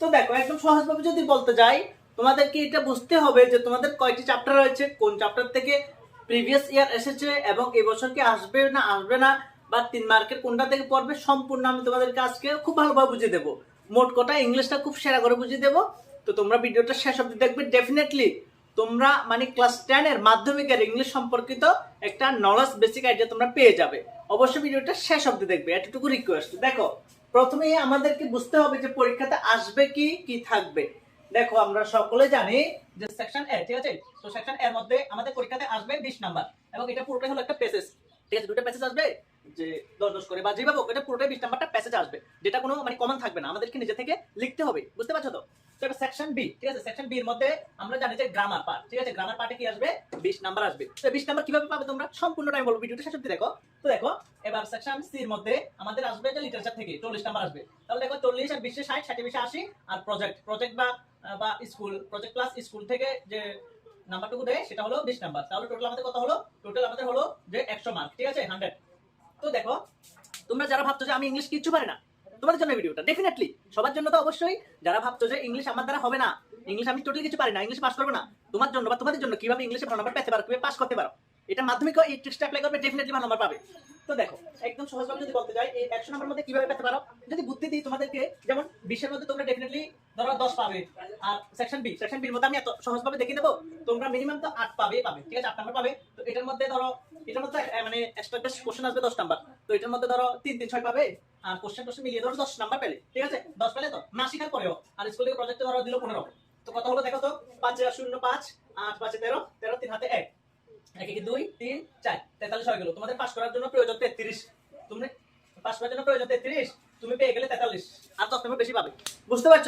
তো দেখো, একদম সহজভাবে যদি বলতে যাই, তোমাদেরকে এটা বুঝতে হবে যে তোমাদের কয়টি চ্যাপ্টার রয়েছে, কোন চ্যাপ্টার থেকে প্রিভিয়াস ইয়ার এসেছে এবং এই বছর কি আসবে না আসবে না, বা তিন মার্কের কোনটা থেকে পড়বে, সম্পূর্ণ আমি তোমাদেরকে আজকে খুব ভালোভাবে বুঝিয়ে দেবো। মোট কথা ইংলিশটা খুব সেরা করে বুঝিয়ে দেবো। তো তোমরা ভিডিওটা শেষ অব্দি দেখবে। ডেফিনেটলি তোমরা মানে ক্লাস টেনের মাধ্যমিকের ইংলিশ সম্পর্কিত একটা নলেজ বেসিক আইডিয়া তোমরা পেয়ে যাবে। অবশ্যই ভিডিওটা শেষ অব্দি দেখবে। এতটুকু রিকোয়েস্ট দেখো প্রথমেই আমাদেরকে বুঝতে হবে যে পরীক্ষাতে আসবে কি কি থাকবে। দেখো, আমরা সকলে জানি যে সেকশন এ ঠিক আছে? তো সেকশন এর মধ্যে আমাদের পরীক্ষাতে আসবে বিশ নাম্বার এবং এটা পুরোটাই হলো একটা প্যাসেজ ঠিক আছে? দুটো প্যাসেজ আসবে যে দশ দশ করে বা যেভাবে এটা পুরোটাই বিশ নাম্বারটা প্যাসেজ আসবে। যেটা কোনো মানে কমন থাকবে না। আমাদেরকে নিজে থেকে লিখতে হবে। বুঝতে পারছ তো? এটা সেকশন বি ঠিক আছে? সেকশন বি মধ্যে আমরা জানি যে গ্রামার পার্ট ঠিক আছে? গ্রামার পার্টে কি আসবে? 20 নাম্বার আসবে। তো 20 নাম্বার কীভাবে পাবে তোমরা? সম্পূর্ণ টাইম বলব ভিডিওটা শেষ অবধি দেখো। তো দেখো, এবার সেকশন সি মধ্যে আমাদের আসবে যে লিটারেচার থেকে 40 নাম্বার আসবে। তাহলে দেখো 40 আর 20 60 60 20 80 আর প্রজেক্ট প্রজেক্ট বা বা স্কুল প্রজেক্ট ক্লাস স্কুল থেকে যে নাম্বারটুকু দেয়, সেটা হলো 20 নাম্বার। তাহলে টোটাল আমাদের কত হলো? টোটাল আমাদের হলো যে 100 মার্ক ঠিক আছে? 100 তো দেখো, তোমরা যারা ভাবছ যে আমি ইংলিশ কিচ্ছু পারি না, তোমাদের জন্য ভিডিওটা ডেফিনেটলি সবার জন্য তো অবশ্যই যারা ভাবছ যে ইংলিশ আমার দ্বারা হবে না ইংলিশ আমি টোটালি কিছু পারি না ইংলিশ পাস করব না, তোমার জন্য বা তোমাদের জন্য কীভাবে ইংলিশে ভালো নাম্বার পেতে পারো, কীভাবে পাস করতে পারো এটা মাধ্যমিক এই ট্রিক্সটা অ্যাপ্লাই করবে ডেফিনেটলি ভালো নাম্বার পাবে। তো দেখো, একদম সহজভাবে যদি বলতে যাই, এই একশো নাম্বার মধ্যে কীভাবে পেতে পারো? যদি বুদ্ধি দিই তোমাদেরকে, যেমন বিশের মধ্যে তোমরা ডেফিনেটলি ধরো দশ পাবে, আর সেকশন বি সেকশন বির মধ্যে আমি এত সহজভাবে দেখিয়ে দেবো, তোমরা মিনিমাম তো আট পাবে পাবে, ঠিক আছে? আট নাম্বার পাবে। তো এটার মধ্যে ধরো, এটার মধ্যে মানে এক্সট্রা বেশ কোশ্চেন আসবে দশ নাম্বার তো এটার মধ্যে ধরো তিন তিন, ছয় পাবে, আর কোশ্চেন টোশ্চেন মিলিয়ে ধরো দশ নাম্বার পেলে, ঠিক আছে? দশ পেলে তো? না শিখার পরেও, আর স্কুল থেকে প্রজেক্টে ধরো দিল পনেরো। তো কত হলো দেখো তো, পাঁচ শূন্য, পাঁচ, আট, পাঁচে তেরো তেরো, তিন, হাতে এক। এক দুই, তিন, চার। তেতাল্লিশ তোমাদের করার জন্য প্রয়োজন তেত্রিশ। তুমি করার জন্য প্রয়োজন তেত্রিশ। তুমি পেয়ে গেলে তেতাল্লিশ। আর বেশি পাবে। বুঝতে পারছ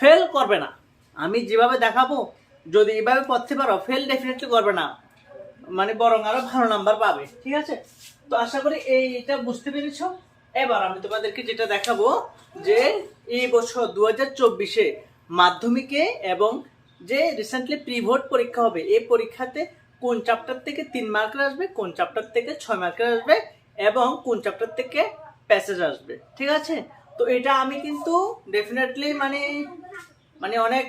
ফেল করবে না। আমি যেভাবে দেখাবো, যদি এভাবে পড়তে পারো ফেল ডেফিনেটলি করবে না। মানে বরং আরও ভালো নাম্বার পাবে। ঠিক আছে? তো আশা করি এইটা বুঝতে পেরেছ। এবার আমি তোমাদেরকে যেটা দেখাবো, যে এই বছর দু হাজার চব্বিশে মাধ্যমিকে এবং যে রিসেন্টলি প্রিভোট পরীক্ষা হবে, এই পরীক্ষাতে কোন চ্যাপ্টার থেকে তিন মার্কের আসবে, কোন চ্যাপ্টার থেকে ছয় মার্কের আসবে এবং কোন চ্যাপ্টার থেকে প্যাসেজ আসবে, ঠিক আছে? তো এটা আমি কিন্তু ডেফিনেটলি মানে মানে অনেক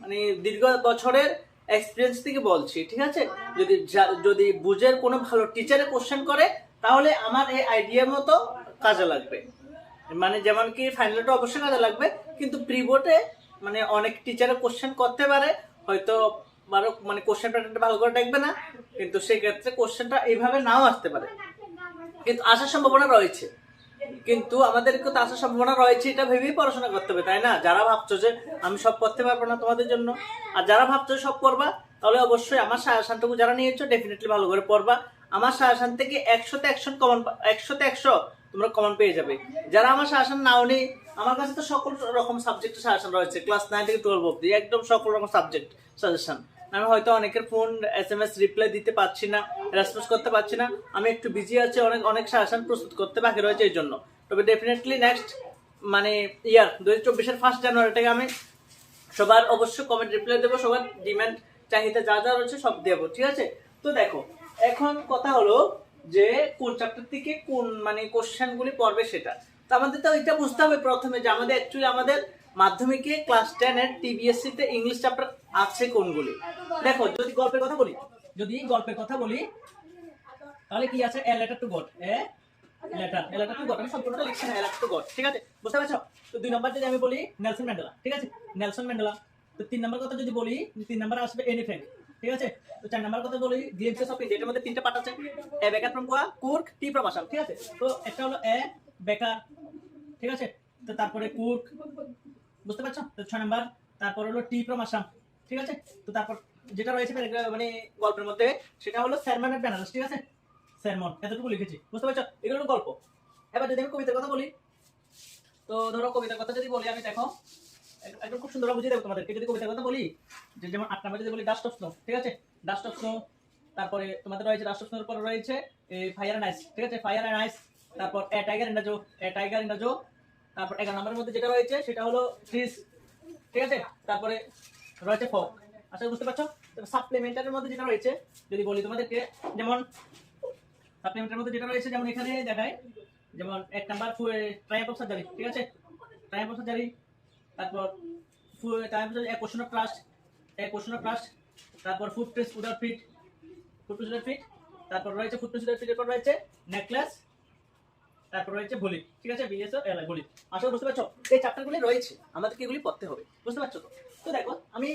মানে দীর্ঘ বছরের এক্সপিরিয়েন্স থেকে বলছি, ঠিক আছে? যদি যদি বুঝের কোনো ভালো টিচারে কোশ্চেন করে, তাহলে আমার এই আইডিয়ার মতো কাজে লাগবে। মানে যেমন কি ফাইনালটা অবশ্যই কাজে লাগবে, কিন্তু প্রিবোর্ডে মানে অনেক টিচারে কোশ্চেন করতে পারে, হয়তো বারো মানে কোশ্চেন প্যাটার্নটা ভালো করে দেখবে না, কিন্তু সেক্ষেত্রে কোশ্চেনটা এইভাবে নাও আসতে পারে। কিন্তু আসার সম্ভাবনা রয়েছে। কিন্তু আমাদেরকে তো আসার সম্ভাবনা রয়েছে, এটা ভেবেই পড়াশোনা করতে হবে, তাই না? যারা ভাবছ যে আমি সব করতে পারব না তোমাদের জন্য, আর যারা ভাবছ সব করবা, তাহলে অবশ্যই আমার সায়াসানটুকু যারা নিয়েছো ডেফিনেটলি ভালো করে পড়বা। আমার সায়াসান থেকে একশোতে একশো কমন একশোতে একশো তোমরা কমন পেয়ে যাবে। যারা আমার সায়াসান নাও নেই আমার কাছে তো সকল রকম সাবজেক্টের সাজেশন রয়েছে ক্লাস নাইন থেকে টুয়েলভ অব্দি একদম সকল রকম সাবজেক্ট সাজেশন আমি হয়তো অনেকের phone S M S reply দিতে পারছি না রেসপন্স করতে পারছি না। আমি একটু বিজি আছি, অনেক অনেক সাজেশন প্রস্তুত করতে বাকি রয়েছে এই জন্য। তবে ডেফিনেটলি নেক্সট মানে ইয়ার দু হাজার চব্বিশের ফার্স্ট জানুয়ারিটাকে আমি সবার অবশ্যই কমেন্ট রিপ্লাই দেবো, সবার ডিম্যান্ড চাহিদা যা যা রয়েছে সব দেবো, ঠিক আছে? তো দেখো, এখন কথা হলো যে কোন চ্যাপ্টার থেকে কোন মানে কোশ্চেন গুলি পড়বে সেটা। তো আমাদের তো এটা বুঝতে হবে প্রথমে যে আমাদের অ্যাকচুয়ালি আমাদের মাধ্যমিকে ক্লাস টেন এর টিবিএসসি তে ইংলিশ চ্যাপ্টার আছে কোনগুলি? দেখো, যদি গল্পের কথা বলি, যদি গল্পের কথা বলি, তাহলে কি আছে? A letter to God a letter a letter to God আমি সম্পূর্ণটা লিখছি না এ লেটার টু গড ঠিক আছে? বুঝতে পারছ? তো দুই নম্বর যদি আমি বলি নেলসন ম্যান্ডেলা ঠিক আছে? নেলসন ম্যান্ডেলা তো তিন নম্বর কথা যদি বলি, তিন নম্বর আসবে এনি ফ্র্যাঙ্ক ঠিক আছে? তো চার নম্বর কথা বলি গ্লিমসেস অফ ইন্ডিয়া এটার মধ্যে তিনটা পার্ট আছে। A baker from Goa Coorg tea from ঠিক আছে? তো একটা হলো এ বেকার ঠিক আছে? তো তারপরে কুর্ক বুঝতে পারছ? তো ছয় নম্বর, তারপর হলো টি ফ্রম আসাম ঠিক আছে? তো তারপর যেটা রয়েছে মানে গল্পের মধ্যে, সেটা হলো স্যারম্যান অফ বেনারস ঠিক আছে? স্যারমন এতটুকু লিখেছি, বুঝতে পারছ? এগুলো গল্প। এবার যদি আমি কবিতার কথা বলি, তো ধরো কবিতার কথা যদি বলি, আমি দেখো, এক- একদম খুব সুন্দর বুঝিয়ে দেবো তোমাদেরকে। যদি কবিতার কথা বলি, যে যেমন আট নাম্বার যদি বলি ডাস্ট অফ স্নো ঠিক আছে? ডাস্ট অফ স্নো তারপরে তোমাদের রয়েছে ডাস্ট অফ স্নোর পরে রয়েছে ফায়ার অ্যান্ড আইস ঠিক আছে? ফায়ার অ্যান্ড আইস তারপর a tiger in zoo a tiger in zoo তারপর এগারো নম্বরের মধ্যে যেটা রয়েছে, সেটা হলো ফ্রিজ ঠিক আছে? তারপরে রয়েছে ফক আশা বুঝতে পারছ? সাপ্লিমেন্টারের মধ্যে যেটা রয়েছে, যদি বলি তোমাদেরকে, যেমন সাপ্লিমেন্টের মধ্যে যেটা রয়েছে, যেমন এখানে দেখায় যেমন এক নাম্বার ট্রাইপ অফ সার্জারি ঠিক আছে? ট্রাইপ অফ সার্জারি তারপর টাইম কোশ্চেন অফ ট্রাস্ট এক কোশ্চেন অফ ট্রাস্ট তারপর ফুড প্রেস উইদাউট ফিট ফুড উইদাউট ফিট তারপর রয়েছে ফুড প্রেস পর রয়েছে নেকলেস তারপর রয়েছে ভলি ঠিক আছে, বিএসও এল ভলি আশা বুঝতে পারছ? এই চ্যাপ্টারগুলি রয়েছে, আমাদেরকে এগুলি পড়তে হবে। বুঝতে পারছ তো? তো দেখো, আমি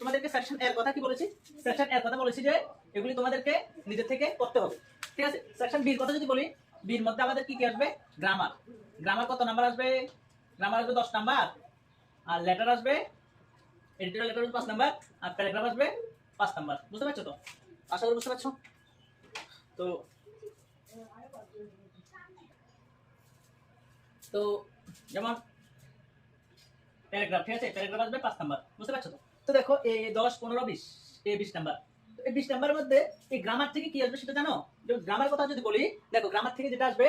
তোমাদেরকে সেকশন এর কথা কি বলেছি? সেকশন এর কথা বলেছি যে, এগুলি তোমাদেরকে নিজে থেকে পড়তে হবে। ঠিক আছে? সেকশন বির কথা যদি বলি বির মধ্যে আমাদের কি কি আসবে? গ্রামার গ্রামার কত নাম্বার আসবে? গ্রামার আসবে দশ নাম্বার আর লেটার আসবে এডিটোরিয়াল লেটার আসবে পাঁচ নাম্বার আর প্যারাগ্রাফ আসবে পাঁচ নাম্বার বুঝতে পারছ তো? আশা করি বুঝতে পারছ? তো তো যেমন প্যারাগ্রাফ ঠিক আছে? প্যারাগ্রাফ আসবে পাঁচ নাম্বার বুঝতে পারছ তো? তো দেখো এই দশ, পনেরো, বিশ এই বিশ নাম্বার এই বিশ নাম্বারের মধ্যে এই গ্রামার থেকে কি আসবে সেটা জানো? গ্রামার কথা যদি বলি, দেখো গ্রামার থেকে যেটা আসবে,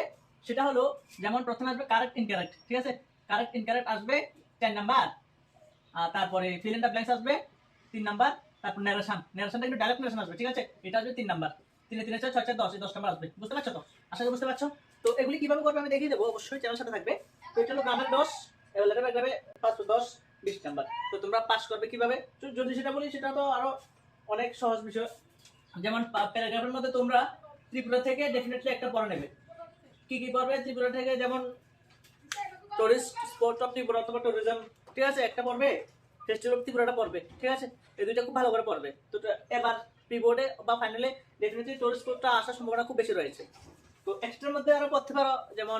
সেটা হলো যেমন প্রথমে আসবে কারেক্ট ইনকারেক্ট ঠিক আছে? কারেক্ট ইনকারেক্ট আসবে টেন নাম্বার আর তারপরে ফিল ব্ল্যাঙ্কস আসবে তিন নাম্বার তারপর ন্যারেশন ন্যারেশনটা একটু ডাইরেক্ট ন্যারেশন আসবে, ঠিক আছে? এটা আসবে তিন নাম্বার তিনে তিনে ছয় ছয় দশ, এই দশ নাম্বার আসবে, বুঝতে পারছ তো? আশা করি বুঝতে পারছ? তো এগুলি কীভাবে করবে আমি দেখিয়ে দেবো, অবশ্যই চ্যানেল সাথে থাকবে। তো এটা হলো গ্রামের দশ, এবার লেটার যাবে পাঁচ দশ, বিশ নাম্বার তো তোমরা পাস করবে কীভাবে? যদি সেটা বলি, সেটা তো আরও অনেক সহজ বিষয়। যেমন প্যারাগ্রাফের মধ্যে তোমরা ত্রিপুরা থেকে ডেফিনেটলি একটা পড়া নেবে। কি কি পড়বে? ত্রিপুরা থেকে যেমন টুরিস্ট স্পট অফ ত্রিপুরা অথবা ট্যুরিজম ঠিক আছে? একটা পড়বে ফেস্টিভ্যাল অফ ত্রিপুরাটা পড়বে, ঠিক আছে? এই দুইটা খুব ভালো করে পড়বে। তো এবার প্রিবোর্ডে বা ফাইনালে ডেফিনেটলি টুরিস্ট স্পটটা আসার সম্ভাবনা খুব বেশি রয়েছে। তো এক্সট্রার মধ্যে আরও পড়তে পারো, যেমন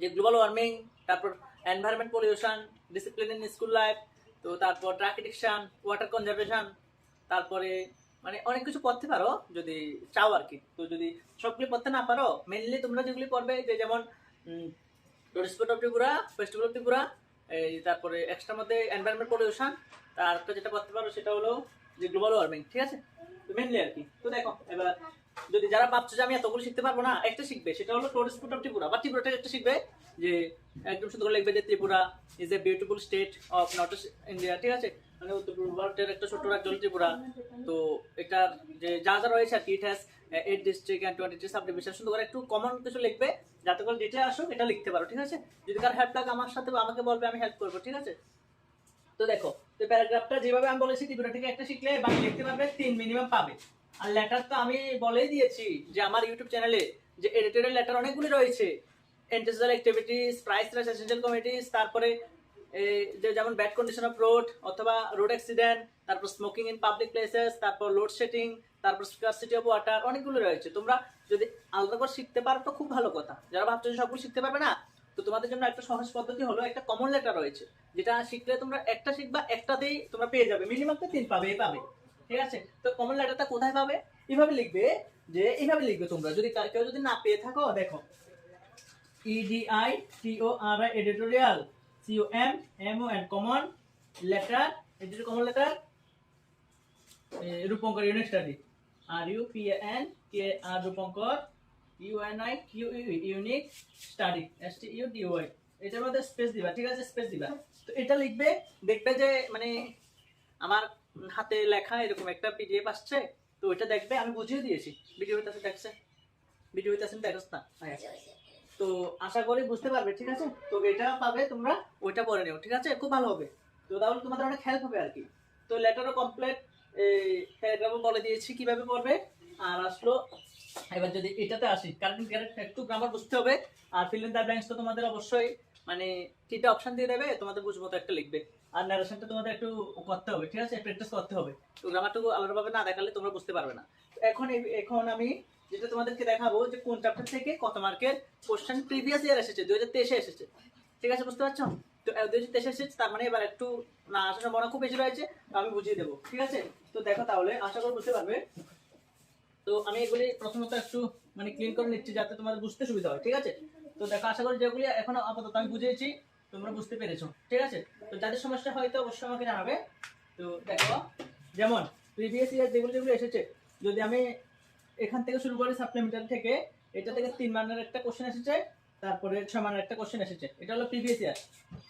যে গ্লোবাল ওয়ার্মিং তারপর environment pollution discipline in school life তো তারপর ড্রাগ এডিকশন ওয়াটার কনজারভেশন তারপরে মানে অনেক কিছু পড়তে পারো যদি চাও আর কি। তো যদি সবগুলি পড়তে না পারো মেনলি তোমরা যেগুলি পড়বে যে যেমন tourist of Tripura festival of Tripura এই তারপরে এক্সট্রা মধ্যে এনভায়রনমেন্ট পলিউশন একটা যেটা পড়তে পারো সেটা হলো যে গ্লোবাল ওয়ার্মিং ঠিক আছে? মেনলি আর কি। তো দেখো, এবার যদি যারা ভাবছ যে আমি এতগুলো শিখতে পারব না, একটা শিখবে। সেটা হলো টুরিস্ট স্পট অফ ত্রিপুরা বা ত্রিপুরাটা একটা শিখবে যে একদম সুন্দর লিখবে যে Tripura is a beautiful state of north India ঠিক আছে? মানে উত্তর পূর্ব ভারতের একটা ছোট্ট রাজ্য ত্রিপুরা তো এটার যে যা যা রয়েছে আর কি it has eight district and twenty three subdivision সুন্দর করে একটু কমন কিছু লিখবে, যাতে করে যেটা আসুক এটা লিখতে পারো। ঠিক আছে? যদি কার হেল্প লাগে আমার সাথে আমাকে বলবে, আমি হেল্প করব। ঠিক আছে? তো দেখো, তো প্যারাগ্রাফটা যেভাবে আমি বলেছি ত্রিপুরা থেকে একটা শিখলে বাকি লিখতে পারবে, তিন মিনিমাম পাবে। আর লেটার তো আমি বলেই দিয়েছি যে আমার ইউটিউব চ্যানেলে যে এডিটোরিয়াল লেটার অনেকগুলি রয়েছে। Antisocial activities price rise essential commodities তারপরে যে যেমন ব্যাড কন্ডিশন অফ রোড অথবা রোড অ্যাক্সিডেন্ট তারপর স্মোকিং ইন পাবলিক প্লেসেস তারপর লোড শেডিং তারপর স্কারসিটি অফ ওয়াটার অনেকগুলো রয়েছে। তোমরা যদি আলাদা করে শিখতে পারো তো খুব ভালো কথা। যারা ভাবছ সবগুলো শিখতে পারবে না, তো তোমাদের জন্য একটা সহজ পদ্ধতি হলো একটা কমন লেটার রয়েছে। যেটা শিখলে তোমরা একটা শিখবা একটাতেই তোমরা পেয়ে যাবে। মিনিমাম তো তিন পাবে এই পাবে। ঠিক আছে? তো কমন লেটারটা কোথায় পাবে? এইভাবে লিখবে যে, এইভাবে লিখবে তোমরা। যদি কেউ যদি না পেয়ে থাকো, দেখো। E D I T O R I editorial C O M M O N common letter editor common letter Rupankar unique study R U P N K R Rupankar U N I Q U unique study S T U D Y এটার মধ্যে space দিবা, ঠিক আছে? Space দিবা। তো এটা লিখবে, দেখবে যে মানে আমার হাতে লেখা এরকম একটা পিডিএফ আসছে, তো ওইটা দেখবে, আমি বুঝিয়ে দিয়েছি। ভিডিও হইতেছে দেখছে? ভিডিও হইতেছে দেখছ না। তো আশা করি বুঝতে পারবে, ঠিক আছে? তো এটা পাবে তোমরা, ওইটা পরে নিও, ঠিক আছে? খুব ভালো হবে। তো তাহলে তোমাদের অনেক হেল্প হবে আর কি। তো লেটারও কমপ্লিট এই প্যারাগ্রাফও বলে দিয়েছি কীভাবে পড়বে। আর আসলো, এবার যদি এটাতে আসি কারণ একটু গ্রামার বুঝতে হবে। আর ফিল ইন দ্য ব্ল্যাঙ্কস তো তোমাদের অবশ্যই মানে তিনটা অপশন দিয়ে দেবে, তোমাদের বুঝব তো একটা লিখবে। আর ন্যারেশনটা তোমাদের একটু করতে হবে, ঠিক আছে? প্র্যাকটিস করতে হবে। তো গ্রামারটুকু আলাদাভাবে না দেখালে তোমরা বুঝতে পারবে না। এখন এখন আমি যেটা তোমাদেরকে দেখাবো যে কোন চ্যাপ্টার থেকে কত মার্কের কোশ্চেন প্রিভিয়াস ইয়ার এসেছে, দুই হাজার তেইশে এসেছে। ঠিক আছে, বুঝতে পারছ? তো দুই হাজার তেইশে এসেছে, তার মানে এবার একটু না আসার সম্ভাবনা খুব বেশি রয়েছে আমি বুঝিয়ে দেবো। ঠিক আছে? তো দেখো তাহলে, আশা করি বুঝতে পারবে। তো আমি এগুলি প্রথমত একটু মানে ক্লিন করে নিচ্ছি যাতে তোমার বুঝতে সুবিধা হয়, ঠিক আছে? তো দেখো, আশা করি যেগুলি এখনও আপাতত আমি বুঝিয়েছি তোমরা বুঝতে পেরেছ, ঠিক আছে? তো যাদের সমস্যা হয়তো অবশ্যই আমাকে জানাবে। তো দেখো, যেমন প্রিভিয়াস ইয়ার যেগুলো যেগুলো এসেছে, যদি আমি এখান থেকে শুরু করি সাপ্লিমেন্টারি থেকে, এটা থেকে তিন মানের একটা কোশ্চেন এসেছে, তারপরে ছয় মানের একটা কোশ্চেন এসেছে। এটা হলো প্রিভিয়াস ইয়ার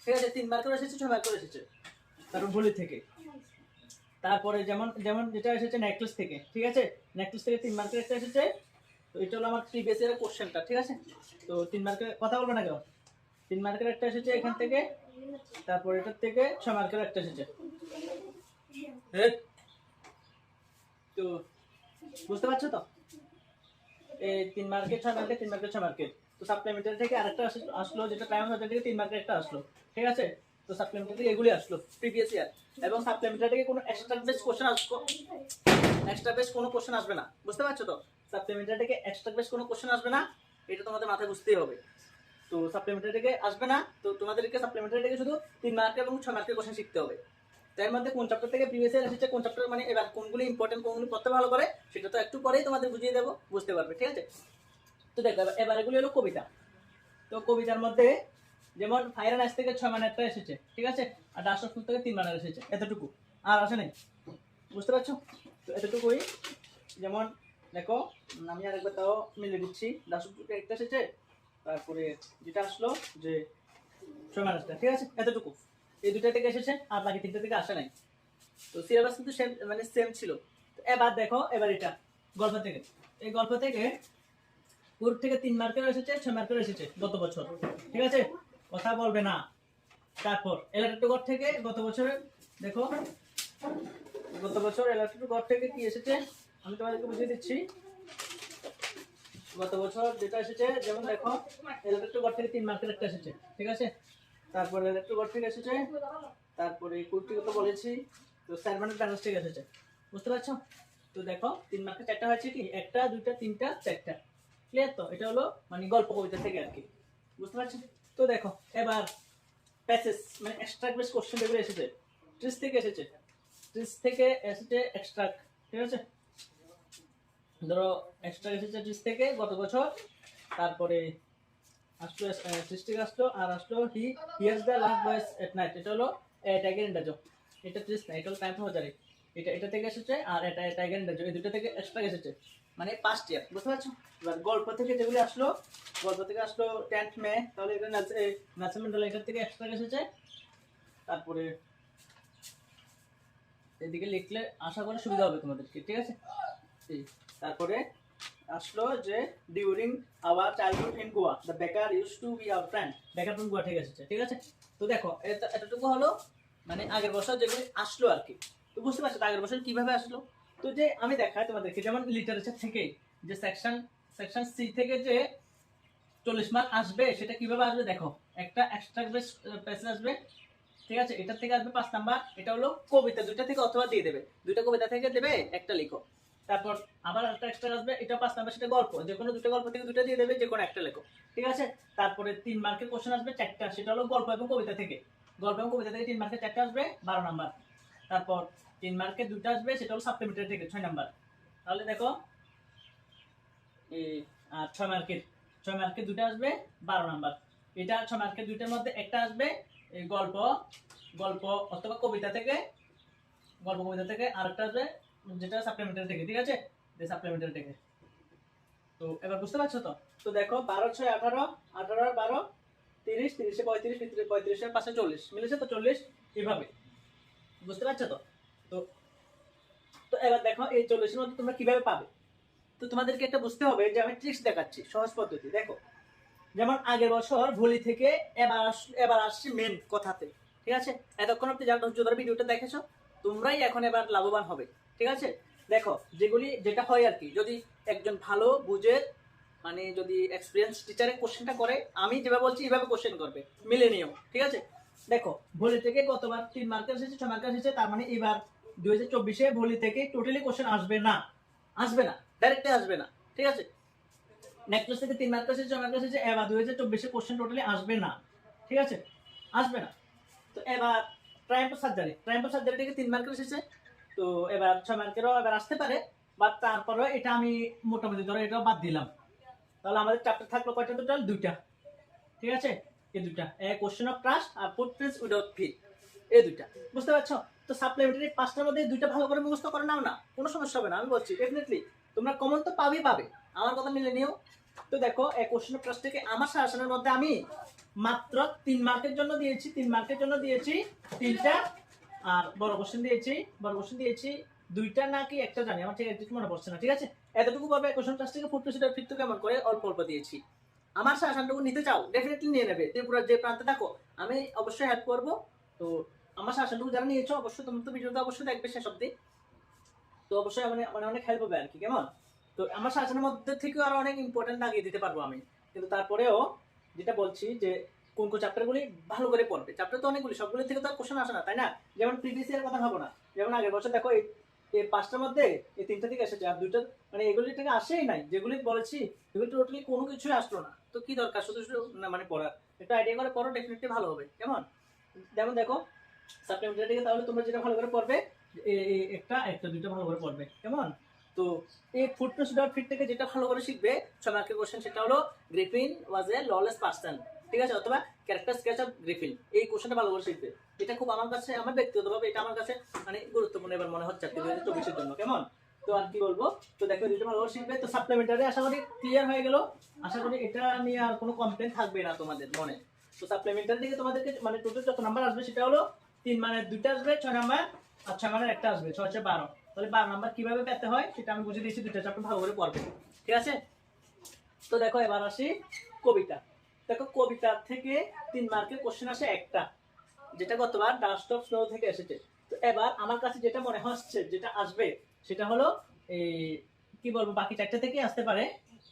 ঠিক আছে, তিন মার্কের এসেছে, ছয় মার্কের এসেছে। তারপর ভুলি থেকে। তারপরে যেমন যেমন যেটা এসেছে নেকলেস থেকে, ঠিক আছে? নেকলেস থেকে তিন মার্কের একটা এসেছে। তো এটা হলো আমার প্রিভিয়াস ইয়ারের কোশ্চেনটা ঠিক আছে? তো তিন মার্কের কথা বলব না কেন? তিন মার্কের একটা এসেছে এখান থেকে, তারপর এটার থেকে ছয় মার্কের একটা এসেছে। তো, বুঝতে পারছ তো? এই তিন মার্কেট ছয় মার্কেট তিন মার্কেট ছয় মার্কেট তো সাপ্লিমেন্টারি থেকে আরেকটা আসলো- যেটা প্রাইম সাবজেক্ট থেকে তিন মার্কের একটা আসলো। ঠিক আছে? তো সাপ্লিমেন্টারি থেকে এগুলি আসলো প্রিভিয়াস ইয়ার এবং সাপ্লিমেন্টারি থেকে কোনো এক্সট্রা বেস কোশ্চেন আসলো। এক্সট্রা বেস কোনো কোশ্চেন আসবে না। বুঝতে পারছ তো? সাপ্লিমেন্টারি থেকে এক্সট্রা বেস কোনো কোশ্চেন আসবে না। এটা তোমাদের মাথায় বুঝতেই হবে। তো সাপ্লিমেন্টারি থেকে আসবে না। তো তোমাদেরকে সাপ্লিমেন্টারি থেকে শুধু তিন মার্কের এবং ছয় মার্কের কোশ্চেন শিখতে হবে। তার মধ্যে কোন চ্যাপ্টার থেকে প্রিভিয়াস ইয়ার এসেছে, কোন চ্যাপ্টার মানে এবার কোনগুলি ইম্পর্টেন্ট কোনগুলি পড়তে ভালো করে, সেটা তো একটু পরেই তোমাদের বুঝিয়ে দেবো, বুঝতে পারবে, ঠিক আছে? তো দেখো, এবার- এগুলি হলো কবিতা। তো কবিতার মধ্যে যেমন ফায়ার আইস থেকে ছয় মানের একটা এসেছে, ঠিক আছে? আর ডাস্টার ফুল থেকে তিন মানের এসেছে, এতটুকু। আর আসে নাই, বুঝতে পারছ? তো এতটুকুই। যেমন দেখো, আমি আরেকবার তাও মিলে দিচ্ছি। ডাস্টার ফুল একটা এসেছে তারপরে যেটা আসলো যে ছয় মানেরটা ঠিক আছে? এতটুকু। এই দুটা থেকে এসেছে, আর বাকি তিনটা থেকে আসে নাই। তো সিলেবাস কিন্তু সেম মানে সেম ছিল। এবার দেখো, এবার এটা, গল্প থেকে। এই গল্প থেকে পুর থেকে তিন মার্কের এসেছে, ছয় মার্কের এসেছে গত বছর, ঠিক আছে? কথা বলবে না। তারপর এলাকাটুকর থেকে গত বছরে, দেখো, গত বছর এলাকাটুকর থেকে কি এসেছে? আমি তোমাদেরকে বুঝিয়ে দিচ্ছি। গত বছর যেটা এসেছে, যেমন দেখো ইলেকট্রিক থেকে তিন মার্কের একটা এসেছে, ঠিক আছে? তারপরে ইলেকট্রিক থেকে এসেছে, তারপরে কুর্তিকে তো বলেছি, তো স্যারমানের ব্যালেন্স থেকে এসেছে, বুঝতে পারছ? তো দেখো, তিন মার্কের চারটা হয়েছে কি? একটা, দুইটা, তিনটা, চারটা ক্লিয়ার তো? এটা হলো মানে গল্প কবিতা থেকে আর কি, বুঝতে পারছ? তো দেখো, এবার প্যাসেজ মানে এক্সট্রা বেস কোশ্চেন যেগুলো এসেছে ট্রিস থেকে এসেছে ট্রিস থেকে এসেছে এক্সট্রা ঠিক আছে? ধরো এক্সট্রা এসেছে ট্রিস থেকে গত বছর তারপরে আসলো থেকে আসলো আর আসলো he hears the last boys at night এটা হলো টাইগার ইন্ডাজো এটা ট্রিস না এটা হলো টাইম হাজারে এটা এটা থেকে এসেছে আর এটা টাইগার ইন্ডাজো এই দুটো থেকে এক্সট্রা এসেছে মানে পাঁচটি ইয়ার বুঝতে পারছ? এবার গল্প থেকে যেগুলি আসলো গল্প থেকে আসলো টেন্থ মে তাহলে এটা ন্যাচারাল এটার থেকে এক্সট্রা এসেছে তারপরে এদিকে লিখলে আশা করি সুবিধা হবে তোমাদেরকে ঠিক আছে? এই, তারপরে আসলো যে during our childhood in Goa the baker use to be our friend baker from Goa ঠিক এসেছে ঠিক আছে? তো দেখো এতটুকু হলো মানে আগের বছর যেগুলি আসলো আর কি। তো বুঝতে পারছ আগের বছর কীভাবে আসলো? তো যে আমি দেখাই তোমাদেরকে, যেমন লিটারেচার থেকে যে সেকশন সেকশন সি থেকে যে চল্লিশ মার্ক আসবে, সেটা কীভাবে আসবে দেখো। একটা এক্সট্রা প্যাসেজ আসবে, ঠিক আছে? এটা থেকে আসবে পাঁচ নাম্বার এটা হলো কবিতা, দুইটা থেকে অথবা দিয়ে দেবে। দুইটা কবিতা থেকে দেবে, একটা লিখো তারপর আবার একটা এক্সট্রা আসবে, এটা পাঁচ নাম্বার সেটা গল্প। যে কোনো দুটো গল্প থেকে দুটো দিয়ে দেবে যে কোনো একটা লেখো। ঠিক আছে? তারপরে তিন মার্কের কোশ্চেন আসবে, চারটা, সেটা হলো গল্প এবং কবিতা থেকে। গল্প এবং কবিতা থেকে তিন মার্কের চারটা আসবে, বারো নাম্বার তারপর তিন মার্কের দুটো আসবে, সেটা হলো সাপ্লিমেন্টারি থেকে, ছয় নাম্বার তাহলে দেখো আর ছয় মার্কের ছয় মার্কের দুটো আসবে, বারো নাম্বার এটা ছয় মার্কের দুইটার মধ্যে একটা আসবে গল্প গল্প অথবা কবিতা থেকে, গল্প কবিতা থেকে আরেকটা আসবে যেটা সাপ্লিমেন্টারি থেকে ঠিক আছে? সাপ্লিমেন্টারি থেকে তো এবার বুঝতে পারছ তো? তো দেখো, বারো, ছয়, আঠারো আঠারো আর বারো, তিরিশ, তিরিশে পঁয়ত্রিশ পঁয়ত্রিশ পঁয়ত্রিশের পাশে চল্লিশ। মিলেছে তো চল্লিশ? এভাবে বুঝতে পারছ তো? তো তো এবার দেখো, এই চল্লিশের মধ্যে তোমরা কীভাবে পাবে? তো তোমাদেরকে একটা বুঝতে হবে যে আমি ট্রিক্স দেখাচ্ছি, সহজ পদ্ধতি। দেখো, যেমন আগের বছর ভুলি থেকে এবার এবার আসছি মেন কথাতে, ঠিক আছে? এতক্ষণ আপনি ধৈর্য ভিডিওটা দেখেছ, তোমরাই এখন এবার লাভবান হবে। ঠিক আছে? দেখো, যেগুলি যেটা হয় আর কি, যদি একজন ভালো বুঝে মানে যদি এক্সপিরিয়েন্স টিচারে কোশ্চেনটা করে, আমি যেভাবে বলছি, এইভাবে কোশ্চেন করবে। মিলে নিও, ঠিক আছে? দেখো, ভলি থেকে গতবার তিন মার্কের এসেছে ছ মার্কের এসেছে, তার মানে এবার দুই হাজার চব্বিশে ভলি থেকে টোটালি কোশ্চেন আসবে না। আসবে না ডাইরেক্টলি আসবে না, ঠিক আছে? নেকলেস থেকে তিন মার্ক এসেছে ছ মার্ক এসেছে, এবার দুই হাজার চব্বিশে কোশ্চেন টোটালি আসবে না, ঠিক আছে? আসবে না। তো এবার ট্রাইম্পো সার্জারি ট্রাইম্পো সার্জারি থেকে তিন মার্কের এসেছে তো এবার ছয় মার্কেরও এবার আসতে পারে বাট তারপরে এটা আমি মোটামুটি ধরো এটাও বাদ দিলাম। তাহলে আমাদের চ্যাপ্টার থাকল কয়টা টোটাল দুইটা। ঠিক আছে? এই দুইটা। এ কোশ্চেন অফ ট্রাস্ট আর ফুটপ্রিন্টস উইদাউট ফি এই দুইটা। বুঝতে পারছ? তো সাপ্লিমেন্টারি পাঁচটার মধ্যে দুইটা ভালো করে মুখস্থ করে নাও না। কোনো সমস্যা হবে না, আমি বলছি ডেফিনেটলি তোমরা কমন তো পাবেই পাবে। আমার কথা মিলে নিও। তো দেখো এই কোশ্চেন অফ ট্রাস্ট থেকে আমার শাসনের মধ্যে আমি মাত্র তিন মার্কের জন্য দিয়েছি, তিন মার্কের জন্য দিয়েছি তিনটা আর বড় কোশ্চেন দিয়েছি, বড় কোশ্চেন দিয়েছি, দুইটা নাকি একটা জানি, আমার ঠিক একটু মনে পড়ছে না, ঠিক আছে? এতটুকু পাবে কোশ্চেন ক্লাস থেকে ফুট টু সিটার ফিট কেমন করে অল্প অল্প দিয়েছি। আমার সাজেশনটুকু নিতে চাও ডেফিনেটলি নিয়ে নেবে। ত্রিপুরার যে প্রান্তে থাকো, আমি অবশ্যই হেল্প করব। তো আমার সাজেশনটুকু যারা নিয়েছো, অবশ্যই তোমার তো ভিডিওটা অবশ্যই দেখবে শেষ অব্দি তো অবশ্যই মানে মানে অনেক হেল্প হবে আর কি, কেমন? তো আমার শাসনের মধ্যে থেকেও আরও অনেক ইম্পর্টেন্ট লাগিয়ে দিতে পারব আমি। কিন্তু তারপরেও যেটা বলছি যে কোন কোন চ্যাপ্টারগুলি ভালো করে পড়বে। চ্যাপ্টার তো অনেকগুলি, সবগুলি থেকে তো আর কোশ্চেন আসে না, তাই না? যেমন প্রিভিয়াস ইয়ার কথা ভাবো না। যেমন আগের বছর দেখো, এই এই পাঁচটার মধ্যে এই তিনটা থেকে এসেছে, আর দুইটা মানে এগুলি থেকে আসেই নাই। যেগুলি বলেছি, এগুলি টোটালি কোনো কিছুই আসলো না। তো কি দরকার? শুধু শুধু, না মানে পড়ার। একটা আইডিয়া করে পড়ো ডেফিনেটলি ভালো হবে। কেমন? যেমন দেখো সাপ্লিমেন্টারি থেকে তাহলে তোমরা যেটা ভালো করে পড়বে একটা একটা, দুইটা ভালো করে পড়বে। কেমন? তো এই ফুটপ্রেস ডট ফিট থেকে যেটা ভালো করে শিখবে, ছয় মার্কের কোশ্চেন সেটা হলো Griffin was a lawless person ঠিক আছে? অথবা ক্যারেক্টার স্কেচ অফ গ্রিফিন এই কোশ্চেনটা ভালো করে শিখবে। এটা খুব আমার কাছে, আমার ব্যক্তিগতভাবে এটা আমার কাছে মানে গুরুত্বপূর্ণ এবার মনে হচ্ছে হাজার চব্বিশের জন্য। কেমন? তো আর কি বলব? তো দেখো ভালো করে শিখবে, তো সাপ্লিমেন্টারি আশা করি ক্লিয়ার হয়ে গেল। আশা করি এটা নিয়ে আর কোনো কমপ্লেন থাকবে না তোমাদের মনে। তো সাপ্লিমেন্টারি থেকে তোমাদেরকে মানে টোটাল যত নাম্বার আসবে সেটা হলো তিন মানে দুইটা আসবে, ছয় নাম্বার আর ছয় মানে একটা আসবে, ছয় হচ্ছে বারো। তাহলে বারো নাম্বার কীভাবে পেতে হয় সেটা আমি বুঝে দিয়েছি, দুইটা চ্যাপ্টার ভালো করে পড়বে। ঠিক আছে? তো দেখো, এবার আসি কবিতা। দেখো, কবিতা থেকে তিন মার্কের কোশ্চেন আসে একটা, যেটা গতবার ডাস্ট অফ স্নো থেকে এসেছে। তো এবার আমার কাছে যেটা মনে হচ্ছে, যেটা আসবে, সেটা হলো এই কি বলব, বাকি চারটে থেকে আসতে পারে।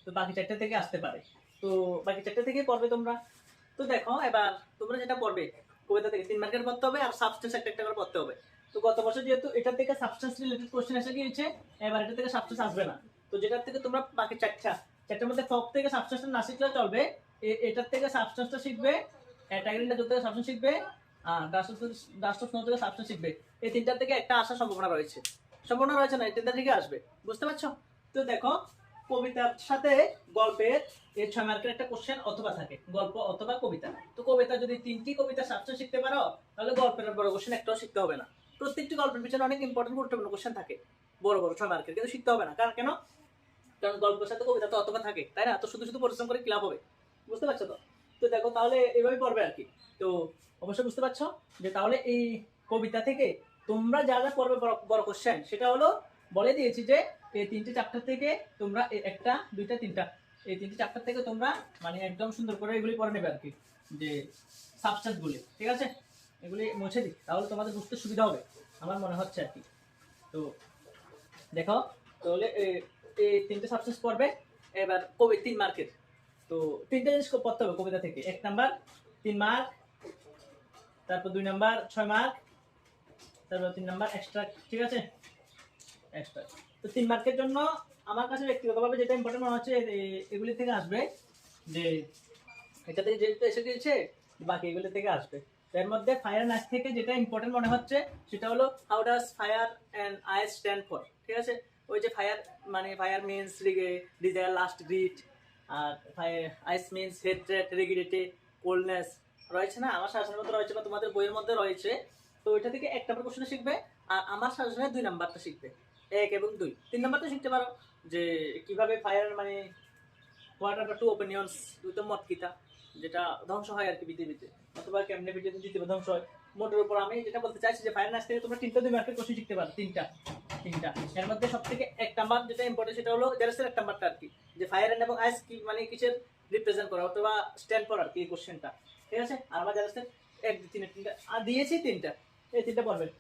তো বাকি চারটে থেকে আসতে পারে। তো বাকি চারটে থেকে পড়বে তোমরা। তো দেখো, এবার তোমরা যেটা পড়বে, কবিতা থেকে তিন মার্কের পড়তে হবে আর সাবস্টেন্স একটা একটা করে পড়তে হবে। তো গত বছর যেহেতু এটা থেকে সাবস্টেন্স রিলেটেড কোশ্চেন এসে গিয়েছে, এবার এটা থেকে সাবস্টেন্স আসবে না। তো যেটার থেকে তোমরা বাকি চারটা, চারটার মধ্যে ফক থেকে সাবস্টেন্সটা না শিখলেও চলবে এটার থেকে সাবস্টেন্সটা শিখবে অ্যাটাগরিনটা যত থেকে সাবস্টেন্স শিখবে আর ডাস্ট অফ থেকে সাবস্টেন্স শিখবে। এই তিনটার থেকে একটা আসার সম্ভাবনা রয়েছে। সম্ভাবনা রয়েছে না, এই তিনটা থেকে আসবে। বুঝতে পারছ? তো দেখো, কবিতার সাথে গল্পের এই ছয় মার্কের একটা কোশ্চেন অথবা থাকে, গল্প অথবা কবিতা। তো কবিতা যদি তিনটি কবিতা সাবস্টেন্স শিখতে পারো, তাহলে গল্পের বড় কোশ্চেন একটাও শিখতে হবে না। প্রত্যেকটি গল্পের পিছনে অনেক ইম্পর্টেন্ট গুরুত্বপূর্ণ কোশ্চেন থাকে, বড় বড় ছয় মার্কের, কিন্তু শিখতে হবে না। কারণ কেন? কারণ গল্পের সাথে কবিতা তো অথবা থাকে, তাই না? তো শুধু শুধু পরিশ্রম করে ক্লাব হবে? বুঝতে পারছ তো? তো দেখো, তাহলে এভাবে পড়বে আর কি। তো অবশ্যই বুঝতে পারছ যে তাহলে এই কবিতা থেকে তোমরা যা যা পড়বে বড় কোশ্চেন সেটা হলো বলে দিয়েছি যে এই তিনটে চ্যাপ্টার থেকে তোমরা একটা, দুইটা, তিনটা, এই তিনটে চ্যাপ্টার থেকে তোমরা মানে একদম সুন্দর করে এগুলি পড়ে নেবে আর কি, যে সাবস্টেন্স গুলি, ঠিক আছে? এগুলি মুছে দিই, তাহলে তোমাদের বুঝতে সুবিধা হবে, আমার মনে হচ্ছে আর কি। তো দেখো, তাহলে এই তিনটে সাবস্টেন্স পড়বে, এবার কবি তিন মার্কের তো তিনটা জিনিস পড়তে হবে কবিতা থেকে। এক নাম্বার, তিন মার্ক, তারপর দুই নাম্বার, ছয় মার্ক, তারপর তিন নাম্বার এক্সট্রা ঠিক আছে? এক্সট্রা তো তিন মার্কের জন্য আমার কাছে ব্যক্তিগতভাবে যেটা ইম্পর্টেন্ট মনে হচ্ছে এগুলি থেকে আসবে যে এটা থেকে যেটা এসে গিয়েছে, বাকি এগুলি থেকে আসবে। এর মধ্যে ফায়ার অ্যান্ড থেকে যেটা ইম্পর্টেন্ট মনে হচ্ছে, সেটা হলো how does fire and ice stand for ঠিক আছে? ওই যে ফায়ার মানে fire means desire lust greed ice means hatred rigidity coldness রয়েছে না? আমার শাসনের মধ্যে রয়েছে বা তোমাদের বইয়ের মধ্যে রয়েছে। তো ওইটা থেকে এক নাম্বার কোশ্চেন শিখবে, আর আমার শাসনের দুই নাম্বারটা শিখবে। এক এবং দুই। তিন নাম্বারটা শিখতে পারো, যে কীভাবে ফায়ার মানে হোয়াট আর টু ওপিনিয়ন্স দুটো মত কিতা যেটা ধ্বংস হয় আর কি পৃথিবীতে। অথবা কেমনে পৃথিবীতে পৃথিবী ধ্বংস হয়। মোটের উপর আমি যেটা বলতে চাইছি যে ফায়ার নাচ থেকে তোমরা তিনটা দুই মার্কের কোশ্চেন শিখতে পারো, তিনটা। তিনটা এর মধ্যে সব থেকে এক নাম্বার যেটা ইম্পর্টেন্ট সেটা হলো জেরাসের এক নাম্বারটা আর কি, যে ফায়ার এন্ড এবং আইস কি মানে কিসের রিপ্রেজেন্ট করা, অথবা স্ট্যান্ড করা আর কি কোশ্চেনটা ঠিক আছে? আর আমার জেরাসের এক, দুই, তিনটা তিনটা, আর দিয়েছি তিনটা। এই তিনটা পড়বেন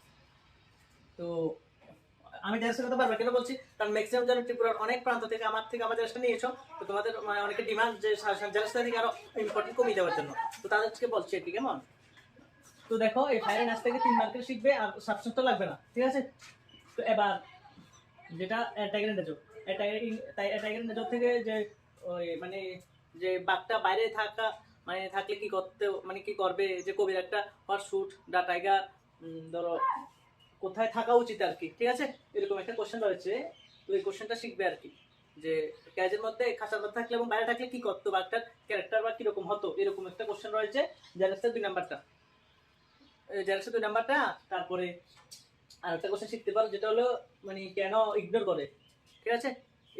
তো আমি জেরাসের কথা বারবার কেন বলছি? কারণ ম্যাক্সিমাম যেন ত্রিপুরার অনেক প্রান্ত থেকে আমার থেকে আমার জেরাসটা নিয়েছো, তো তোমাদের মানে অনেকে ডিমান্ড যে জেরাসটা থেকে আরও ইম্পর্টেন্ট কমিয়ে দেওয়ার জন্য। তো তাদেরকে বলছি আর কি, কেমন? তো দেখো, এই ফায়ার নাচ থেকে তিন মার্কের শিখবে আর সাবস্টেন্স তো লাগবে না। ঠিক আছে? তো এবার যেটা টাইগার নেজো টাইগার নেজো থেকে যে ওই মানে যে বাঘটা বাইরে থাকা মানে থাকলে কি করতে মানে কি করবে? যে কবির একটা হট শুট দা টাইগার ধরো, কোথায় থাকা উচিত আর কি, ঠিক আছে? এরকম একটা কোশ্চেন রয়েছে। তো এই কোশ্চেনটা শিখবে আর কি, যে ক্যাজের মধ্যে খাঁচার মধ্যে থাকলে এবং বাইরে থাকলে কি করতো বাঘটার ক্যারেক্টার বা কীরকম হতো? এরকম একটা কোশ্চেন রয়েছে যার দুই নাম্বারটা জেরক্সের দুই নাম্বারটা তারপরে আর একটা কোশ্চেন শিখতে পারো, যেটা হলো মানে কেন ইগনোর করে? ঠিক আছে?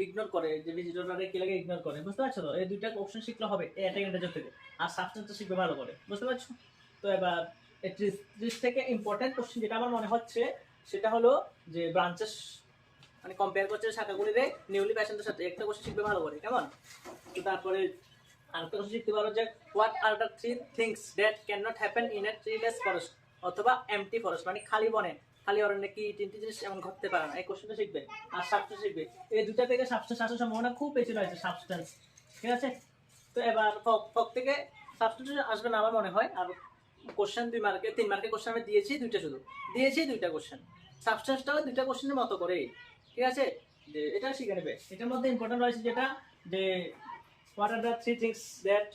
ইগনোর করে, যে ভিজিটররা কি লাগে ইগনোর করে, বুঝতে পারছ তো? এই দুইটা অপশন শিখলে হবে, এই অ্যাটাক ইন্টারজের থেকে। আর সাবস্টেন্সটা শিখবে ভালো করে, বুঝতে পারছ? তো এবার ত্রিশ থেকে ইম্পর্টেন্ট কোশ্চেন যেটা আমার মনে হচ্ছে, সেটা হলো যে ব্রাঞ্চেস মানে কম্পেয়ার করছে শাখাগুলিরে নিউলি প্যাশনদের সাথে, একটা কোশ্চেন শিখবে ভালো করে, কেমন? তো তারপরে আর একটা কথা শিখতে পারো যে what are the three things that can not happen in a treeless forest অথবা এমটি ফরেস্ট মানে খালি বনে? খালি অরণ্যে কি তিনটি জিনিস এমন ঘটতে পারে না। এই কোশ্চেনটা শিখবে, আর সাবস্টেন্স শিখবে। এই দুটা থেকে সাবস্টেন্স আসার সম্ভাবনা খুব বেশি রয়েছে সাবস্টেন্স ঠিক আছে? তো এবার ফক ফক থেকে সাবস্টেন্স আসবে না আমার মনে হয়। আর কোশ্চেন দুই মার্কে তিন মার্কে কোশ্চেন আমি দিয়েছি দুইটা শুধু। দিয়েছি দুইটা কোশ্চেন সাবস্টেন্সটাও দুইটা কোশ্চেনের মতো করে ঠিক আছে? যে এটা শিখে নেবে। এটার মধ্যে ইম্পর্টেন্ট রয়েছে যেটা, যে what are the three things that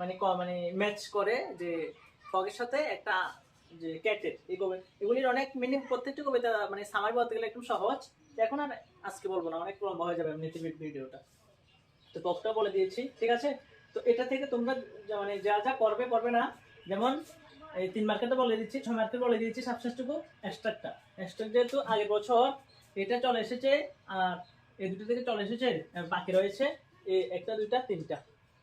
মানে মানে ম্যাচ করে যে ফগের সাথে একটা যে ক্যাটের এই কবিতা এগুলির অনেক মিনিং প্রত্যেকটা কবিতা মানে সামাই বলতে গেলে একটু সহজ। এখন আর আজকে বলব না, অনেক লম্বা হয়ে যাবে এমনিতে ভিডিওটা তো পপটা বলে দিয়েছি, ঠিক আছে? তো এটা থেকে তোমরা মানে যা যা করবে করবে না। যেমন, এই তিন মার্কেটে বলে দিচ্ছি, ছয় মার্কেট বলে দিয়েছি সাবশেষটুকু এক্সট্রাক্টটা এক্সট্রাক্ট যেহেতু আগের বছর, এটা চলে এসেছে, আর এই দুটো থেকে চলে এসেছে, বাকি রয়েছে একটা, দুইটা, তিনটা।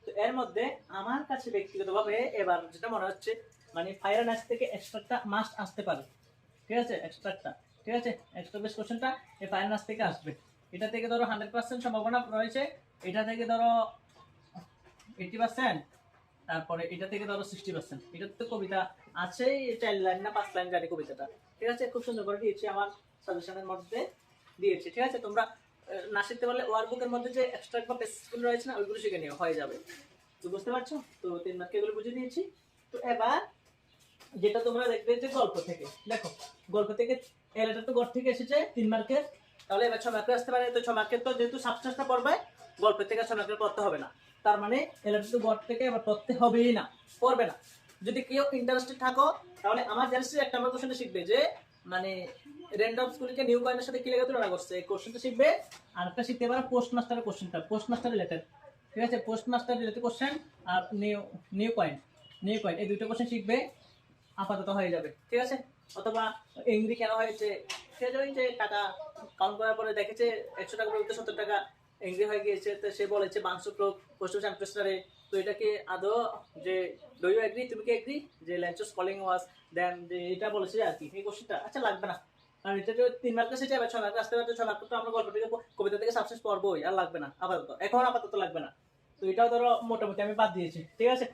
তো এর মধ্যে আমার কাছে ব্যক্তিগতভাবে এবার যেটা মনে হচ্ছে মানে ফায়ার ন্যাস থেকে এক্সট্রাটা মাস্ট আসতে পারে। ঠিক আছে? এক্সট্রাক্টটা ঠিক আছে? এক্সট্রা বেস কোশ্চেনটা এই ফায়ার ন্যাস থেকে আসবে। এটা থেকে ধরো হান্ড্রেড পার্সেন্ট সম্ভাবনা রয়েছে। এটা থেকে ধরো এইটি পার্সেন্ট তারপরে এটা থেকে ধরো সিক্সটি পার্সেন্ট এটা তো কবিতা আছে চার লাইন না পাঁচ লাইন জানি কবিতাটা। ঠিক আছে? খুব সুন্দর করে দিয়েছি আমার সাজেশনের মধ্যে দিয়েছি। ঠিক আছে? তোমরা না শিখতে পারলে ওয়ার্কবুকের মধ্যে যে এক্সট্রা বা পেজগুলো রয়েছে না, ওইগুলো শিখে নিও, হয়ে যাবে। তো বুঝতে পারছ? তো তিন মার্কে এগুলো বুঝে দিয়েছি। তো এবার যেটা তোমরা দেখবে যে গল্প থেকে, দেখো, গল্প থেকে এর এটা তো গড় থেকে এসেছে, তিন মার্কের তাহলে এবার ছ মার্কে আসতে পারে, তো ছ মার্কের তো যেহেতু সাবস্টেন্সটা পড়বে গল্প থেকে ছ মার্কের পড়তে হবে না। তার মানে এর তো গড় থেকে এবার পড়তে হবেই না, পড়বে না। যদি কেউ ইন্টারেস্টেড থাকো, তাহলে আমার জানিস এক নম্বর কোশ্চেনটা শিখবে যে মানে র্যান্ডম স্কুলকে নিউ কয়েনের সাথে কি লেগে তুলনা করছে? এই কোশ্চেনটা শিখবে? আর একটা শিখতে পারো পোস্ট মাস্টারের কোশ্চেনটা পোস্ট মাস্টার রিলেটেড ঠিক আছে? পোস্ট মাস্টার রিলেটেড কোশ্চেন আর new new coin new coin এই দুটো কোশ্চেন শিখবে, আপাতত হয়ে যাবে, ঠিক আছে? অথবা ইংরি কেন হয়েছে? সে যে টাকা কাউন্ট করার পরে দেখেছে, একশো টাকা বলতে সত্তর টাকা ইংরি হয়ে গিয়েছে, তো সে বলেছে, বাংশ প্রোগ পোস্ট চ্যাম্পিয়নস্টারে তো এটাকে আদৌ যে ডু ইউ এগ্রি তুমি কি এগ্রি যে ল্যান্সস কলিং ওয়াজ দেন এটা বলেছে আর কি, এই কোশ্চেনটা আচ্ছা লাগবে না। কারণ এটা তো তিন মার্কের সেটা এবার ছয় মার্কে আসতে পারতো ছয় মার্কে তো আমরা গল্প থেকে কবিতা থেকে সাকসেস পড়বোই, আর লাগবে না, আপাতত। এখন আপাতত লাগবে না। তো এটাও ধরো মোটামুটি আমি বাদ দিয়েছি, ঠিক আছে?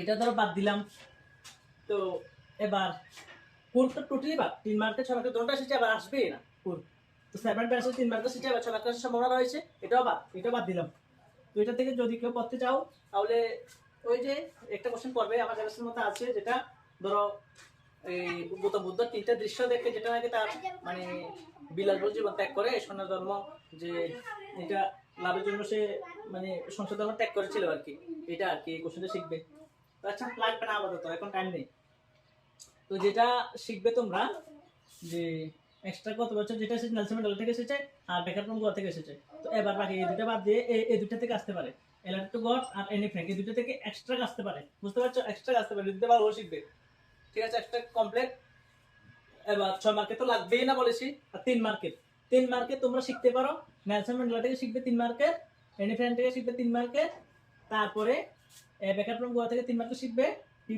এটা ধরো বাদ দিলাম। তো এবার তো টোটালি বাদ, তিন মার্কের ছয় মার্কের দুটোটা সেটা আবার আসবে না কোর তো সেভেন ব্যাসে তিন মার্কের সেটা আবার ছয় মার্কের সম্ভাবনা রয়েছে, এটাও বাদ এটাও বাদ দিলাম। তো এটা থেকে যদি কেউ পড়তে চাও, তাহলে ওই যে একটা কোশ্চেন পড়বে, আমার জানার মতো আছে, যেটা ধরো এই গৌতম বুদ্ধ তিনটা দৃশ্য দেখে যেটা নাকি তার মানে বিলাসবহুল জীবন ত্যাগ করে সৈন্য ধর্ম যে এটা লাভের জন্য সে মানে সংসদ ধর্ম ত্যাগ করেছিল আর কি। এটা আর কি কোশ্চেনটা শিখবে। আচ্ছা লাগবে না আপাতত, এখন টাইম নেই। তো যেটা শিখবে তোমরা যে এক্সট্রা কত বছর যেটা এসেছে নেলসন ম্যান্ডেলা থেকে এসেছে আর বেকার গোয়া থেকে এসেছে। তো এবার বাকি এই দুটো বাদ দিয়ে এই দুটো থেকে আসতে পারে। এলার টু গড আর এনি ফ্র্যাঙ্ক এই দুটো থেকে এক্সট্রা আসতে পারে। বুঝতে পারছ? এক্সট্রা আসতে পারে, দিতে পারো শিখবে। ঠিক আছে? এক্সট্রা কমপ্লিট এবার ছয় মার্কে তো লাগবেই না বলেছি, আর তিন মার্কের তিন মার্কে তোমরা শিখতে পারো। নেলসন ম্যান্ডেলা থেকে শিখবে তিন মার্কের এনি ফ্র্যাঙ্ক থেকে শিখবে তিন মার্কের তারপরে বেকার ফ্রম গোয়া থেকে তিন মার্কে শিখবে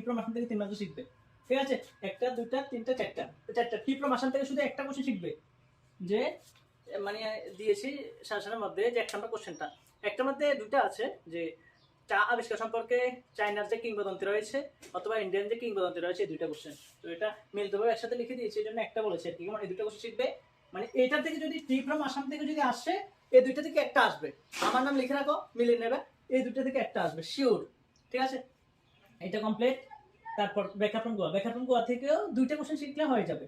ফ্রম আসাম থেকে তিন মার্কে শিখবে। ঠিক আছে? একটা দুটা তিনটা, চারটা। চারটা। টি আসাম থেকে শুধু একটা কোশ্চেন শিখবে। যে মানে দিয়েছি শাসনের মধ্যে যে, এক নম্বর কোশ্চেনটা একটার মধ্যে দুটা আছে যে চা আবিষ্কার সম্পর্কে চায়নার যে কিংবদন্তি রয়েছে অথবা ইন্ডিয়ান যে কিংবদন্তি রয়েছে এই দুইটা কোশ্চেন তো এটা মিলিতভাবে একসাথে লিখে দিয়েছি এই জন্য একটা বলেছে আর কি। কেমন এই দুটো কোশ্চেন শিখবে। মানে এইটার থেকে যদি টি ফ্রম আসাম থেকে যদি আসে, এই দুইটা থেকে একটা আসবে। আমার নাম লিখে রাখো, মিলিয়ে নেবে। এই দুইটা থেকে একটা আসবে শিওর ঠিক আছে? এটা কমপ্লিট তারপর ব্যাকআপ গোয়া ব্যাকআপ গোয়া থেকেও দুইটা কোশ্চেন শিখলে হয়ে যাবে।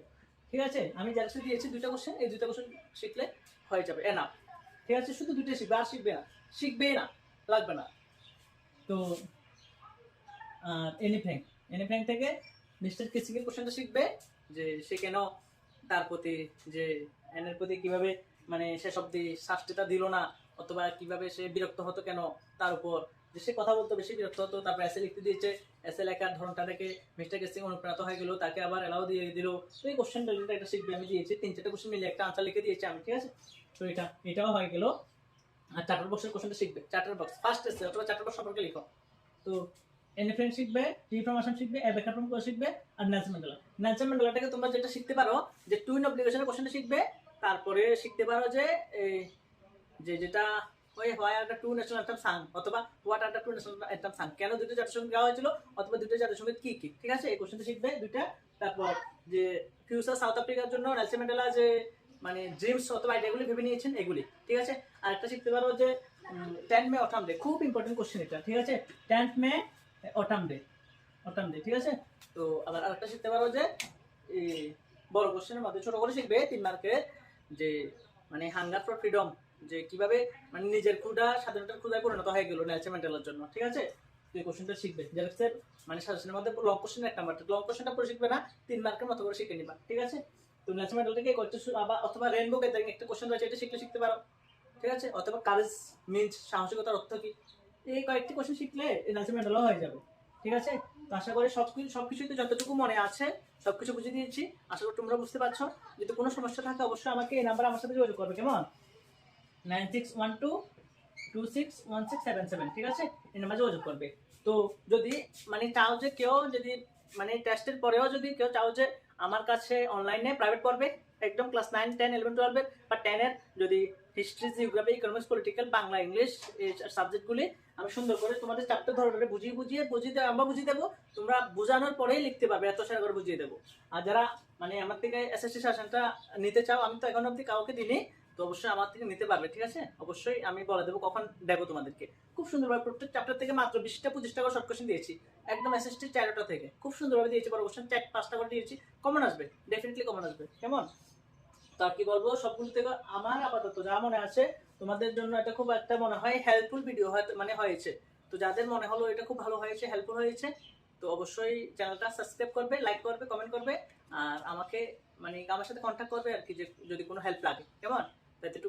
ঠিক আছে? আমি যার সাথে দিয়েছি, দুইটা কোশ্চেন এই দুইটা কোশ্চেন শিখলে হয়ে যাবে। এনা ঠিক আছে? শুধু দুইটা শিখবে, আর শিখবে না। শিখবেই না, লাগবে না। তো এনিফ্যাং এনিফ্যাং থেকে মিস্টার কিসিকের কোশ্চেনটা শিখবে, যে সে কেন তার প্রতি যে এনের প্রতি কীভাবে মানে শেষ অব্দি শাস্তিটা দিল না, অথবা কীভাবে সে বিরক্ত হতো কেন তার উপর। যে সে কথা বলতো, বেশি বিরক্ত হতো, তারপর এসে লিখতে দিয়েছে। এসে লেখার ধরনটা দেখে মিস্টার কেসিং অনুপ্রাণিত হয়ে গেল, তাকে আবার এলাও দিয়ে দিল। তো এই কোশ্চেন রিলেটেড একটা শিখবে, আমি দিয়েছি, তিন চারটে কোশ্চেন মিলে একটা আনসার লিখে দিয়েছি আমি, ঠিক আছে? তো এটা, এটাও হয়ে গেল। চার্টার বক্সের কোশ্চেনটা শিখবে। চার্টার বক্স ফার্স্ট এসে অথবা চার্টার বক্স সম্পর্কে লিখো। তো এনিফ্রেন্ড শিখবে রিফরমেশন শিখবে এবেকার ফ্রম শিখবে আর নেলসন ম্যান্ডেলা নেলসন ম্যান্ডেলাটাকে তোমরা যেটা শিখতে পারো যে টুইন অব্লিগেশনের কোশ্চেনটা শিখবে, তারপরে শিখতে পারো যে যে যেটা ওই why are two national anthem sung অথবা what are two national anthem sung কেন দুটো জাতীয় সংগীত গাওয়া হয়েছিল, অথবা দুটো জাতীয় সংগীত কি কি, ঠিক আছে? এই কোশ্চেনটা শিখবে দুইটা। তারপর যে ফিউচার সাউথ আফ্রিকার জন্য নেলসন ম্যান্ডেলা যে মানে ড্রিমস অথবা আইডিয়াগুলি ভেবে নিয়েছেন এগুলি, ঠিক আছে? আর একটা শিখতে পারো যে টেন মে অটাম ডে খুব ইম্পর্টেন্ট কোশ্চেন এটা, ঠিক আছে? Tenth May autumn day autumn day ঠিক আছে? তো আবার আরেকটা শিখতে পারো যে বড় কোশ্চেনের মধ্যে ছোট করে শিখবে তিন মার্কের যে মানে হাঙ্গার ফর ফ্রিডম যে কীভাবে মানে নিজের ক্ষুদা স্বাধীনতার ক্ষুদায় পরিণত হয়ে গেল নেলসন ম্যান্ডেলার জন্য, ঠিক আছে? তুই কোশ্চেনটা শিখবে। জেলেক্সের মানে সাজেশনের মধ্যে লং কোশ্চেন একটা নাম্বার লং কোশ্চেনটা পরে শিখবে না, তিন মার্কের মতো করে শিখে নিবা, ঠিক আছে? তো নেলসন ম্যান্ডেলা থেকে করতে আবার অথবা রেনবো গ্যাদারিং একটা কোশ্চেন রয়েছে, এটা শিখলে শিখতে পারো। ঠিক আছে? অথবা কারেজ মিন্স সাহসিকতার অর্থ কি? এই কয়েকটি কোশ্চেন শিখলে এই নেলসন ম্যান্ডেলা হয়ে যাবে। ঠিক আছে? তো আশা করি সব কিছু সব কিছুই তো যতটুকু মনে আছে, সব কিছু বুঝিয়ে দিয়েছি। আশা করি তোমরা বুঝতে পারছ। যদি কোনো সমস্যা থাকে, অবশ্যই আমাকে এই নাম্বার আমার সাথে যোগাযোগ করবে, কেমন? Nine six one two two six one six seven seven ঠিক আছে? এই নাম্বার যোগাযোগ করবে। তো যদি মানে চাও যে কেউ যদি মানে টেস্টের পরেও যদি কেউ চাও যে আমার কাছে অনলাইনে প্রাইভেট পড়বে, একদম ক্লাস নাইন টেন ইলেভেন টুয়েলভের বা টেনের যদি history geography economics political Bangla English এই সাবজেক্টগুলি আমি সুন্দর করে তোমাদের চারটে ধরে ধরে বুঝিয়ে বুঝিয়ে বুঝিয়ে দেবো, আমরা বুঝিয়ে দেবো, তোমরা বোঝানোর পরেই লিখতে পারবে, এত সারা করে বুঝিয়ে দেবো। আর যারা মানে আমার থেকে এসএসসি শাসনটা নিতে চাও, আমি তো এখন অব্দি কাউকে দিইনি তো অবশ্যই আমার থেকে নিতে পারবে, ঠিক আছে? অবশ্যই আমি বলে দেবো কখন দেবো তোমাদেরকে। খুব সুন্দরভাবে প্রত্যেক চ্যাপ্টার থেকে মাত্র বিশটা, পঁচিশটা করে শর্ট কোশ্চেন দিয়েছি। একদম এসএসটি চারোটা থেকে। খুব সুন্দরভাবে দিয়েছি, বড় কোশ্চেন চার, পাঁচটা করে দিয়েছি। কমন আসবে ডেফিনেটলি কমন আসবে। কেমন? তা কি বলব, সবগুলো থেকে আমার আপাতত যা মনে আছে, তোমাদের জন্য এটা খুব একটা মনে হয় হেল্পফুল ভিডিও হয়তো মানে হয়েছে। তো যাদের মনে হলো এটা খুব ভালো হয়েছে হেল্পফুল হয়েছে, তো অবশ্যই চ্যানেলটা সাবস্ক্রাইব করবে লাইক করবে কমেন্ট করবে, আর আমাকে মানে আমার সাথে কন্ট্যাক্ট করবে আর কি, যে যদি কোনো হেল্প লাগে। কেমন? এতটুকু